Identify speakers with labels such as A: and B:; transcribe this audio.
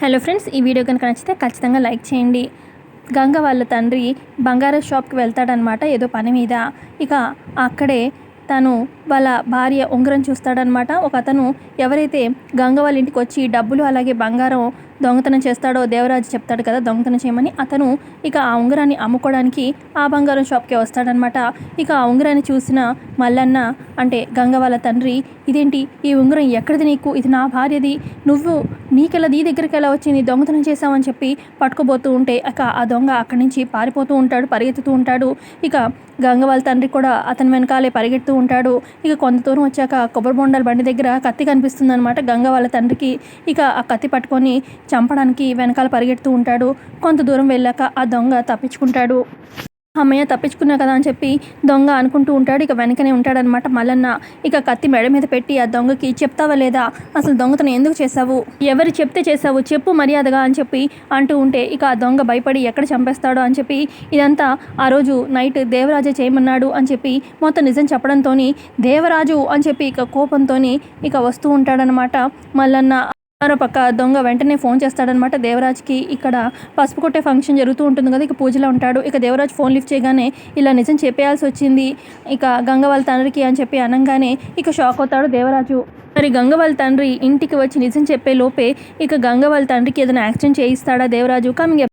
A: Hello friends ఈ video కనుక నచ్చితే ఖచ్చితంగా లైక్ చేయండి. గంగ వాళ్ళ తండ్రి బంగారం షాప్కి వెళ్తాడనమాట ఏదో పని మీద. ఇక అక్కడే తను వాళ్ళ భార్య ఉంగరం చూస్తాడనమాట. ఒక అతను ఎవరైతే గంగ వాళ్ళ ఇంటికి వచ్చి డబ్బులు అలాగే బంగారం దొంగతనం చేస్తాడో దేవరాజు చెప్తాడు కదా దొంగతనం చేయమని. అతను ఇక ఆ ఉంగరాన్ని అమ్ముకోవడానికి ఆ బంగారం షాప్కి వస్తాడనమాట. ఇక ఆ ఉంగరాన్ని చూసిన మల్లన్న అంటే గంగ వాళ్ళ తండ్రి ఇదేంటి? ఈ ఉంగరం ఎక్కడిది నీకు? ఇది నా భార్యది. నువ్వు నీకెలా నీ దగ్గరికి ఎలా వచ్చింది? దొంగతనం చేసావని చెప్పి పట్టుకోబోతూ ఉంటే ఇక ఆ దొంగ అక్కడి నుంచి పారిపోతూ ఉంటాడు పరిగెత్తుతూ ఉంటాడు. ఇక గంగ వాళ్ళ తండ్రి కూడా అతని వెనకాలే పరిగెడుతూ ఉంటాడు. ఇక కొంత దూరం వచ్చాక కొబ్బరి బొండాల బండి దగ్గర కత్తి కనిపిస్తుంది అనమాట గంగ వాళ్ళ తండ్రికి ఇక ఆ కత్తి పట్టుకొని చంపడానికి వెనకాల పరిగెడుతూ ఉంటాడు. కొంత దూరం వెళ్ళాక ఆ దొంగ తప్పించుకుంటాడు. అమ్మయ్య తప్పించుకున్నా కదా అని చెప్పి దొంగ అనుకుంటూ ఉంటాడు. ఇక వెనకనే ఉంటాడనమాట మల్లన్న. ఇక కత్తి మెడ మీద పెట్టి ఆ దొంగకి చెప్తావా లేదా? అసలు దొంగతనం ఎందుకు చేశావు? ఎవరు చెప్తే చేశావు? చెప్పు మర్యాదగా అని చెప్పి అంటూ ఉంటే ఇక ఆ దొంగ భయపడి ఎక్కడ చంపేస్తాడో అని చెప్పి ఇదంతా ఆ రోజు నైట్ దేవరాజే చేయమన్నాడు అని చెప్పి మొత్తం నిజం చెప్పడంతో దేవరాజు అని చెప్పి ఇక కోపంతో ఇక వస్తూ ఉంటాడనమాట మల్లన్న. మరోపక్క దొంగ వెంటనే ఫోన్ చేస్తాడనమాట. దేవరాజ్కి ఇక్కడ పసుపు కొట్టే ఫంక్షన్ జరుగుతూ ఉంటుంది కదా ఇక పూజలో ఉంటాడు. ఇక దేవరాజ్ ఫోన్ లిఫ్ట్ చేయగానే ఇలా నిజం చెప్పేయాల్సి వచ్చింది. ఇక గంగ వాళ్ళ తండ్రికి అని చెప్పి అనగానే ఇక షాక్ అవుతాడు దేవరాజు. మరి గంగ వాళ్ళ తండ్రి ఇంటికి వచ్చి నిజం చెప్పే లోపే ఇక గంగ వాళ్ళ తండ్రికి ఏదైనా యాక్సిడెంట్ చేయిస్తాడా దేవరాజు? కమింగ్